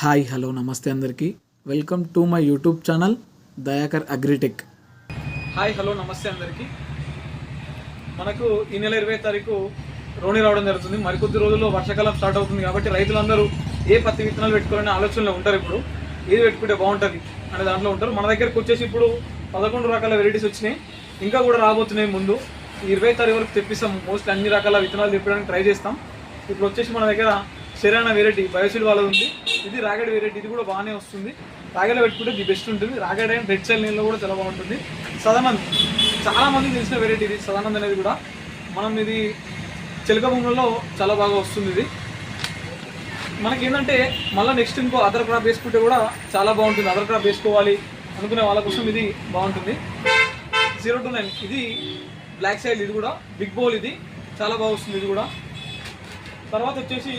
Hi hello నమస్తే అందరికీ. Welcome to my YouTube channel Dayakar agritech. Hi hello నమస్తే అందరికీ. మనకు ఈ నెల ఇరవై తారీఖు రోణి రావడం జరుగుతుంది. మరికొద్ది రోజుల్లో వర్షాకాలం స్టార్ట్ అవుతుంది కాబట్టి రైతులందరూ ఏ పత్తి విత్తనాలు పెట్టుకోవాలనే ఆలోచనలో ఉంటారు ఇప్పుడు. ఏది పెట్టుకుంటే బాగుంటుంది అనే దాంట్లో ఉంటారు. మన దగ్గరకు వచ్చేసి ఇప్పుడు పదకొండు రకాల వెరైటీస్ వచ్చినాయి. ఇంకా కూడా రాబోతున్నాయి ముందు. ఇరవై తారీఖు వరకు తెప్పిస్తాం. మోస్ట్లీ అన్ని రకాల విత్తనాలు తెప్పడానికి ట్రై చేస్తాం. ఇప్పుడు వచ్చేసి మన దగ్గర శరాణ వెరైటీ బయోసిల్ వాళ్ళది ఉంది. ఇది రాగడి వెరైటీ ఇది కూడా బాగానే వస్తుంది. రాగడ పెట్టుకుంటే ది బెస్ట్ ఉంటుంది. రాగడ అండ్ రెడ్ సెల్ నీళ్ళు కూడా చాలా బాగుంటుంది. సదానంద్ చాలా మంది తెలిసిన వెరైటీ ఇది సదానంద్ అనేది కూడా. మనం ఇది చిలక భూములలో చాలా బాగా వస్తుంది ఇది. మనకి ఏంటంటే మళ్ళీ నెక్స్ట్ ఇంకో అదర్ క్రాప్ వేసుకుంటే కూడా చాలా బాగుంటుంది. అదర్ క్రాప్ వేసుకోవాలి అనుకునే వాళ్ళ కోసం ఇది బాగుంటుంది. జీరో టు నైన్ ఇది బ్లాక్ సైడ్ ఇది కూడా. బిగ్ బౌల్ ఇది. చాలా బాగా వస్తుంది ఇది కూడా. తర్వాత వచ్చేసి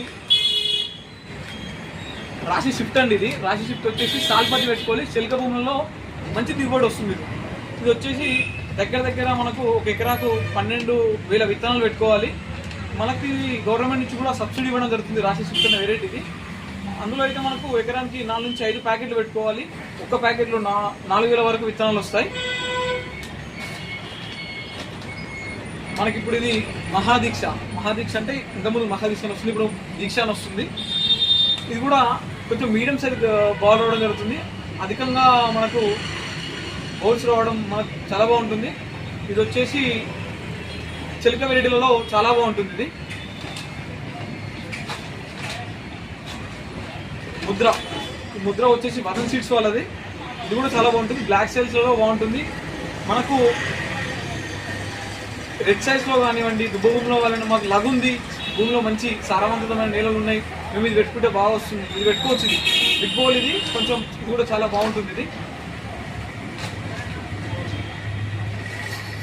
రాశి షిఫ్ట్ అండి ఇది. రాశి షిఫ్ట్ వచ్చేసి సాల్పతి పెట్టుకోవాలి చెలక భూములలో మంచి దిగుబడి వస్తుంది. ఇది వచ్చేసి దగ్గర దగ్గర మనకు ఒక ఎకరాకు పన్నెండు వేల విత్తనాలు పెట్టుకోవాలి. మనకి గవర్నమెంట్ నుంచి కూడా సబ్సిడీ ఇవ్వడం జరుగుతుంది రాశి షిఫ్ట్ అనే వెరైటీది అందులో అయితే మనకు ఎకరానికి నాలుగు నుంచి ఐదు ప్యాకెట్లు పెట్టుకోవాలి. ఒక ప్యాకెట్లో నా నాలుగు వేల వరకు విత్తనాలు వస్తాయి. మనకి ఇప్పుడు ఇది మహాదీక్ష. మహాదీక్ష అంటే ఇంతకుముందు మహాదీక్ష అని వస్తుంది ఇప్పుడు దీక్ష అని వస్తుంది. ఇది కూడా కొంచెం మీడియం సైజ్ బాల్ రావడం జరుగుతుంది. అధికంగా మనకు బౌల్స్ రావడం మనకు చాలా బాగుంటుంది. ఇది వచ్చేసి చిలక వెరైటీలలో చాలా బాగుంటుంది ఇది. ముద్ర. ముద్ర వచ్చేసి వదన్ సీడ్స్ వాళ్ళది. ఇది కూడా చాలా బాగుంటుంది. బ్లాక్ సైజ్లో బాగుంటుంది. మనకు రెడ్ సైజ్లో కానివ్వండి దుబ్బ భూమిలో వాళ్ళని మాకు లగుంది ఉంది. భూమిలో మంచి సారవంతమైన నేలలు ఉన్నాయి. మేము ఇది పెట్టుకుంటే బాగా వస్తుంది. ఇది పెట్టుకోవచ్చు ఇది. బిగ్ బౌల్ ఇది. కొంచెం ఇది కూడా చాలా బాగుంటుంది ఇది.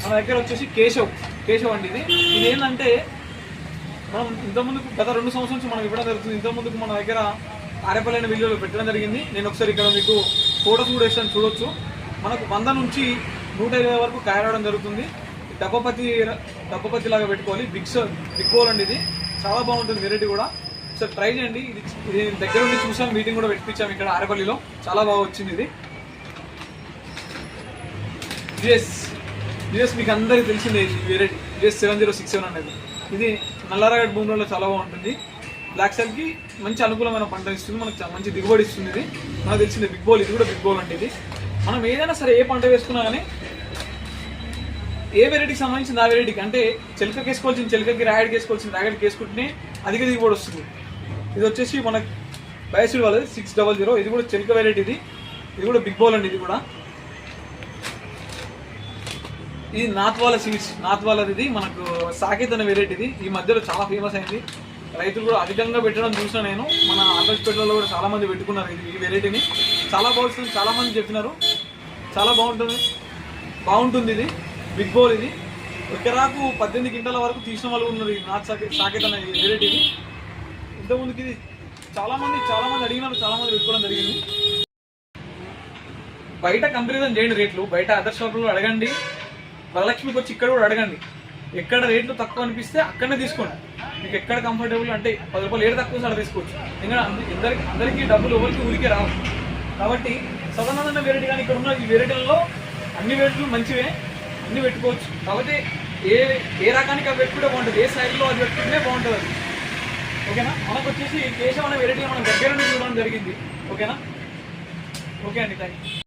మన దగ్గర వచ్చేసి కేశవ్. కేశవ్ అండి ఇది. ఇది ఏంటంటే మనం ఇంతకుముందుకు గత రెండు సంవత్సరం నుంచి మనం ఇవ్వడం జరుగుతుంది. ఇంతకుముందుకు మన దగ్గర ఆరేపల్లైన వీడియోలో పెట్టడం జరిగింది. నేను ఒకసారి ఇక్కడ మీకు ఫోటోస్ కూడా వేసాను చూడొచ్చు. మనకు వంద నుంచి నూట ఇరవై వరకు కాయరావడం జరుగుతుంది. డబ్బపతి డబ్బపతి లాగా పెట్టుకోవాలి. బిగ్ బిగ్ బౌల్ అండి ఇది. చాలా బాగుంటుంది. వెరైటీ కూడా. ఒకసారి ట్రై చేయండి. ఇది ఇది దగ్గర ఉండి చూసాం మీటింగ్ కూడా పెట్టించాం ఇక్కడ ఆరపల్లిలో. చాలా బాగా వచ్చింది ఇది. జిఎస్ జిఎస్ మీకు అందరికీ తెలిసిందే ఇది variety GS seven zero six seven అనేది. ఇది నల్లారాగడ్ భూములలో చాలా బాగుంటుంది. బ్లాక్ సెల్కి మంచి అనుకూలమైన పంట ఇస్తుంది. మనకు మంచి దిగుబడి ఇస్తుంది ఇది. మనకు తెలిసింది బిగ్ బోల్ ఇది కూడా బిగ్ బోల్ అంటే ఇది. మనం ఏదైనా సరే ఏ పంట వేసుకున్నా కానీ ఏ వెరైటీకి సంబంధించిన ఆ వెరైటీకి అంటే చిలకకి వేసుకోవాల్సిన చెలకకి రాయడికి వేసుకోవాల్సిన రాయడికి వేసుకుంటేనే అధిక దిగుబడి వస్తుంది. ఇది వచ్చేసి మనకి బయోసిడ్ వాళ్ళది సిక్స్ డబల్ జీరో ఇది కూడా చిలక వెరైటీ ఇది. ఇది కూడా బిగ్ బౌల్ అండి ఇది కూడా. ఇది నాత్వాల సీడ్స్ నాత్వాలది ఇది. మనకు సాకేత్ అనే వెరైటీ ఇది. ఈ మధ్యలో చాలా ఫేమస్ అయింది. రైతులు కూడా అధికంగా పెట్టడం చూసిన నేను. మన ఆంధ్రపేటలో కూడా చాలా మంది పెట్టుకున్నారు ఇది ఈ వెరైటీని చాలా బాగుంటుంది చాలా మంది చెప్పినారు. చాలా బాగుంటుంది. బాగుంటుంది ఇది. బిగ్ బౌల్ ఇది. ఎకరాకు పద్దెనిమిది క్వింటాల వరకు తీసిన వాళ్ళు ఉన్నారు ఈ నాత్ సాకే సాకేత్ అనే వెరైటీ ఇది ఇంతకుముందుకి ఇది చాలా మంది చాలా మంది అడిగినారు చాలా మంది పెట్టుకోవడం జరిగింది. బయట కంపారిజన్ చేయండి రేట్లు బయట అదర్ షాపుల్లో అడగండి వరలక్ష్మికి వచ్చి ఇక్కడ కూడా అడగండి. ఎక్కడ రేట్లు తక్కువ అనిపిస్తే అక్కడనే తీసుకోండి. మీకు ఎక్కడ కంఫర్టబుల్ అంటే పది రూపాయలు ఏడు తక్కువ సార్ తీసుకోవచ్చు. ఎందుకంటే అందరికి అందరికీ డబ్బులు ఎవరికి ఊరికే రావు. కాబట్టి సదనమైన వెరైటీ కానీ ఇక్కడ ఉన్న ఈ వెరైటీలలో అన్ని వెరైటీలు మంచివే అన్ని పెట్టుకోవచ్చు. కాబట్టి ఏ ఏ రకానికి అవి పెట్టుకుంటే బాగుంటుంది. ఏ సైడ్లో అది పెట్టుకుంటే బాగుంటుంది అది. ఓకేనా? మనకు వచ్చేసి కేశవ్ అనే వెరైటీ మనం దగ్గర నుండి చూడడం జరిగింది. ఓకేనా? ఓకే అండి థ్యాంక్ యూ